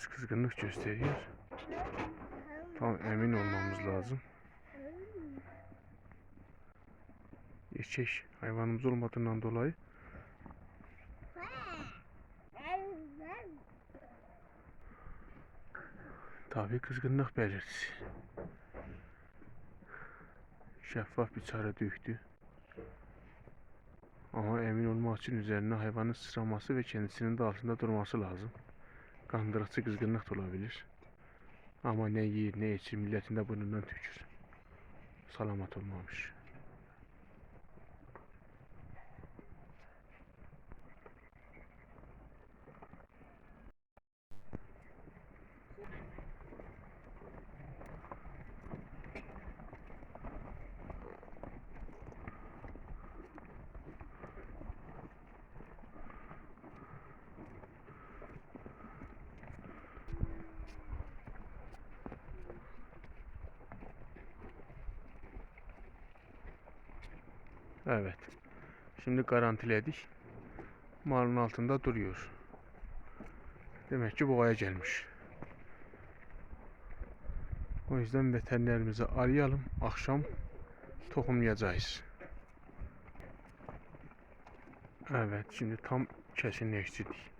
İneğimiz kızgınlık gösteriyor. Tam emin olmamız lazım. Erkek hayvanımız olmadığından dolayı tabi kızgınlık belirtisi. Şeffaf bir çare döktü. Ama emin olmak için üzerine hayvanın sıçraması ve kendisinin de altında durması lazım. Kandırıcı kızgınlık da olabilir. Ama ne yiyir ne içir milletin de burnundan tükür. Salamat olmamış. Evet. Şimdi garantiledik. Malın altında duruyor. Demek ki boğaya gelmiş. O yüzden veterinerimizi arayalım. Akşam tohumlayacağız. Evet şimdi tam kesinleştirdik.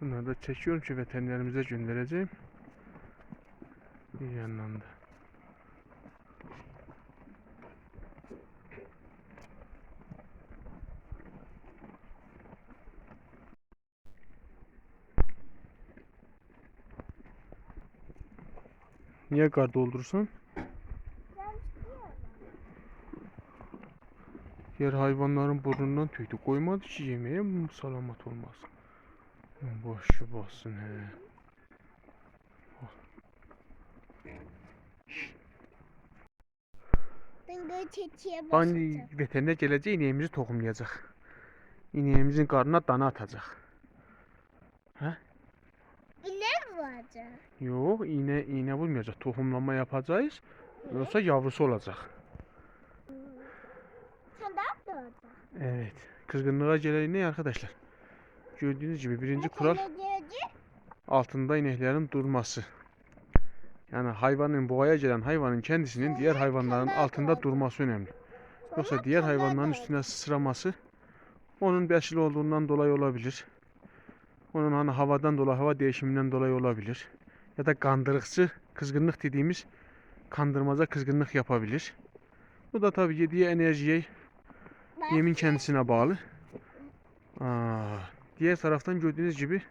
Bunları da çekiyorum ki veterinerimize göndereceğim. Bir yandan da. Niye kar doldursan? Diğer hayvanların burnundan tüydü. Koymadı ki yemeğe salamat olmaz. Boşu bassın he. Ben çeçiye basacağım. veteriner gelecek ineğimizi tohumlayacak. İneğimizin karnına dana atacak. İne mi vardı? Yok iğne iğne vurmayacak. Tohumlama yapacağız. Yoksa yavrusu olacak. Sen? Evet. Kızgınlığa gelen ineği arkadaşlar. Gördüğünüz gibi birinci kural altında ineklerin durması. Yani hayvanın boğaya gelen hayvanın kendisinin diğer hayvanların altında durması önemli. Yoksa diğer hayvanların üstüne sıçraması onun besili olduğundan dolayı olabilir. Onun hani havadan dolayı, hava değişiminden dolayı olabilir. Ya da kandırıkçı kızgınlık dediğimiz kandırmaca kızgınlık yapabilir. Bu da tabii yediği enerjiye, yemin kendisine bağlı. Aa, diğer taraftan gördüğünüz gibi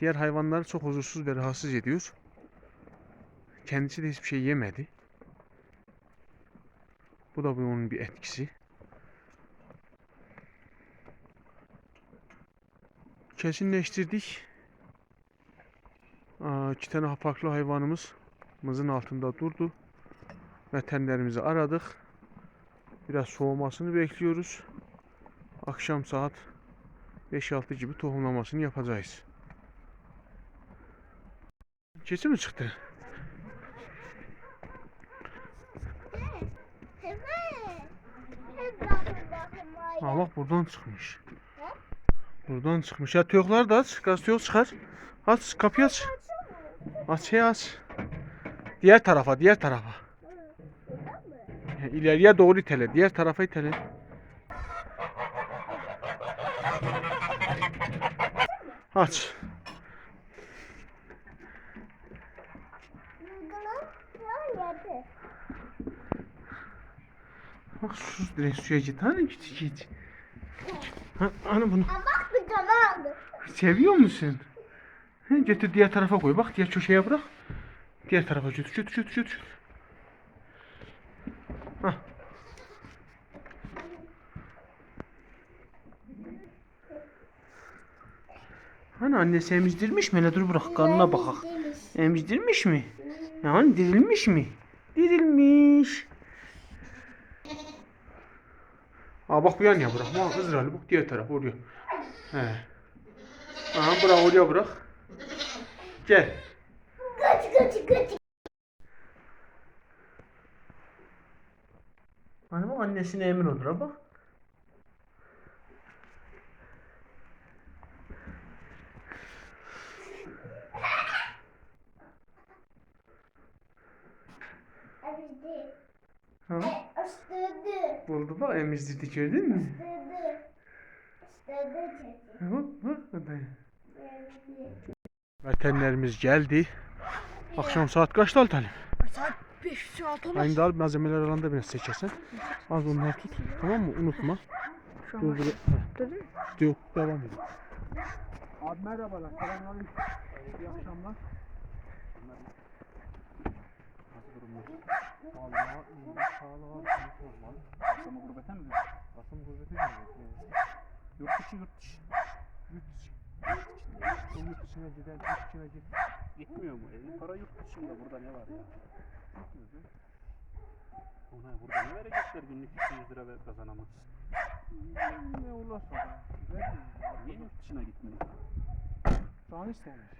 diğer hayvanları çok huzursuz ve rahatsız ediyor. Kendisi de hiçbir şey yemedi. Bu da bunun bir etkisi. Kesinleştirdik. İki tane farklı hayvanımız mızın altında durdu. Veterinerimizi aradık. Biraz soğumasını bekliyoruz. Akşam saat 5-6 gibi tohumlamasını yapacağız. Keçi mi çıktı? Aa bak buradan çıkmış. Buradan çıkmış. Ya tüyoklar da aç. Gazete yok çıkar. Aç kapıyı aç. Aç şey aç. Diğer tarafa diğer tarafa. İleriye doğru itele. Diğer tarafa itele. Aç. Bak şu direkt suya git. Hani git git. Ha, hani bunu bak bir seviyor musun? Götür diğer tarafa koy. Bak diğer köşeye bırak. Diğer tarafa götür götür götür götür. Hah. Hani annesi emzirmiş mi? Hele dur bırak karnına bakak. Demiş. Emzirmiş mi? Yani dirilmiş mi? Dirilmiş. Aa bak bu yan ya bırak. Bak Hızır bak diğer taraf oraya. He. Aha bırak oraya bırak. Gel. Kaç kaç kaç. Hanım annesine emir olur ama. Emizdi. Ha? E, Buldu bak emizdi gördün mü? Astırdı. Astırdı çekti. Hop hop. Veterinerimiz geldi. Akşam saat kaçta Altalim? Saat 5 saat olmaz. Aynı da al malzemeler alanda biraz seçersen. Az onları tut. Tamam mı? Unutma. Şu an Dur dur. Yok devam edin. Abi merhabalar. Selamünaleyküm. İyi akşamlar. Nasıl durumlar? Vallahi iyi. Sağlığa. Kasım'ı gurbete mi? Kasım gurbete mi? Yurt dışı yurt dışı. Yurt dışı. O yurt dışına giden, yurt dışına git. Gitmiyor mu? Evli para yurt dışında. Burada ne var ya? Gitmiyor. Ona burada ne verecekler günlük 200 lira ver kazanamazsın. Ne olursa. Niye yurt dışına gitmiyor? Daha istemiş.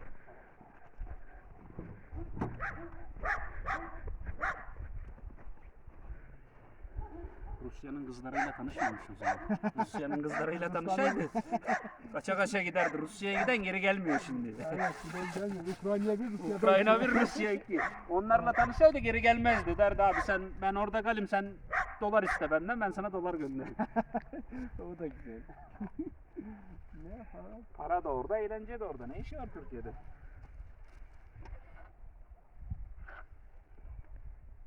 Rusya'nın kızlarıyla tanışmamış o zaman. Rusya'nın kızlarıyla tanışaydı. kaça kaça giderdi. Rusya'ya giden geri gelmiyor şimdi. Gelmiyor. Ukrayna bir Rusya'da. Ukrayna bir Rusya iki. Onlarla tanışaydı geri gelmezdi. Derdi abi sen ben orada kalayım sen dolar iste benden ben sana dolar gönderirim. o da güzel. ne yapalım? Para da orada, eğlence de orada. Ne işi var Türkiye'de?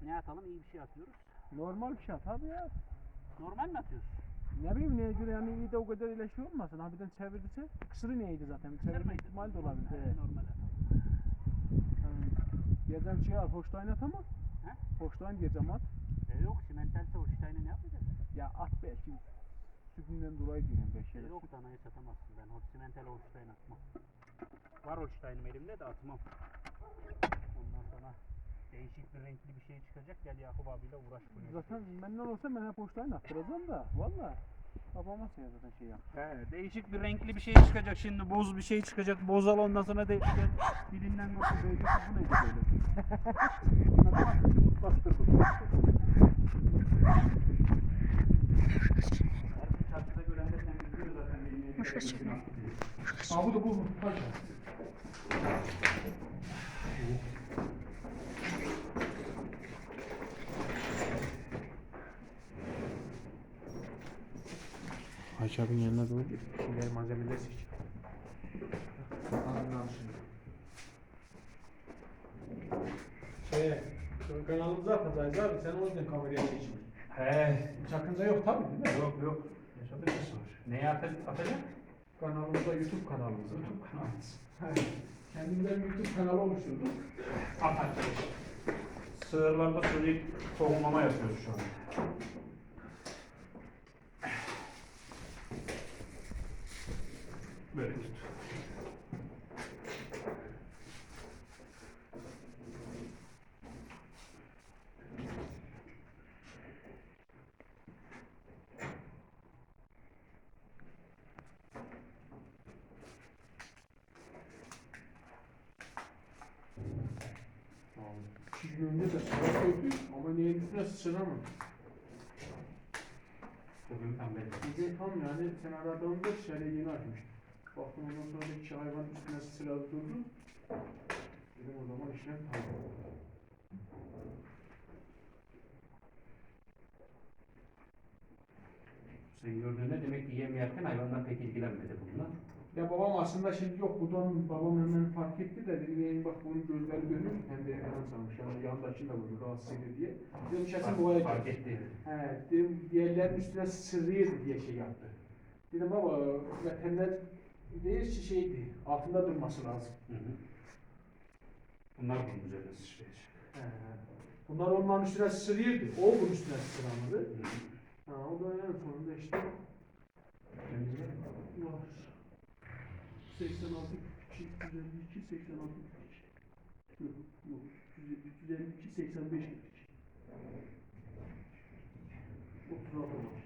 Ne atalım? İyi bir şey atıyoruz. Normal bir şey tabii ya. Normal mi atıyoruz? Ne bileyim neye göre yani iyi de o kadar ile şey olmasın. Harbiden çevirdiyse kısırı neydi zaten. Çevirme Çevirmeydi. ihtimali de olabilir. He. Normal. Diyeceğim şey al. Hoştayın at ama. He? Hoştayın diyeceğim at. E yok simentelse o Stein'i ne yapacağız? Ya at belki. Sütünden dolayı diyorum ben E şeyler. yok danayı satamazsın ben. Simental Holstein atmam. Var Holstein'im elimde de atmam. Ondan sonra değişik bir renkli bir şey çıkacak. Gel Yakup abiyle uğraş bunu. Zaten benden olsa ben hep hoştayın attıracağım da. Valla. Babama şey zaten şey yap. He, değişik bir renkli bir şey çıkacak şimdi. Boz bir şey çıkacak. Bozal ondan sonra değişecek. Dilinden nasıl böyle bu neydi böyle? Da bak, yumurt bastırdım. Her gün çarşıda görenler temizliyor zaten. benim evde Hoş geldin. temizliyor. Aa bu da bu. Hadi. Ayşe abinin yanına doğru. Şeyler malzemeler seç. Şey, şu kanalımıza atacağız abi. Sen o yüzden kameraya geçme. He. Sakınca yok tabii değil mi? Yok yok. Yaşadık bir sonuç. Neye atacak? atacak? Kanalımıza YouTube kanalımıza. YouTube kanalımız. Kendimden YouTube kanalı oluşturdum. Atacak. Sığırlarda suni tohumlama yapıyoruz şu an. Böyle tut. Önce de sıra koyduk ama neyin üstüne sıçramadım. Bugün pembe. Bugün tam yani sen aradığında dışarıya yeni açmıştım. Baktım ondan sonra da iki hayvan üstüne sıra durdu. Dedim o zaman işlem tamam. Sen gördüğünde demek ki yem yerken hayvanlar pek ilgilenmedi bununla. Ya babam aslında şimdi yok buradan babam hemen fark etti de dedi yani bak bunun gözleri dönük hem de yalan sanmış yani yandakini de bunu rahatsız ediyor diye. Dedim şahsen bu Fark, ayacak. fark etti. He, dedim diğerlerinin üstüne sırrıydı diye şey yaptı. Dedim baba veteriner değil şeydi altında durması lazım. Hı hı. Bunlar bunun üzerine sıçrayacak. Bunlar onların üstüne sırıyordu. O bunun üstüne sıramadı. Ha, o da en sonunda işte Temizle. Var. 86 küçük 152 86 küçük. Yok yok 352 85 küçük. 36 var.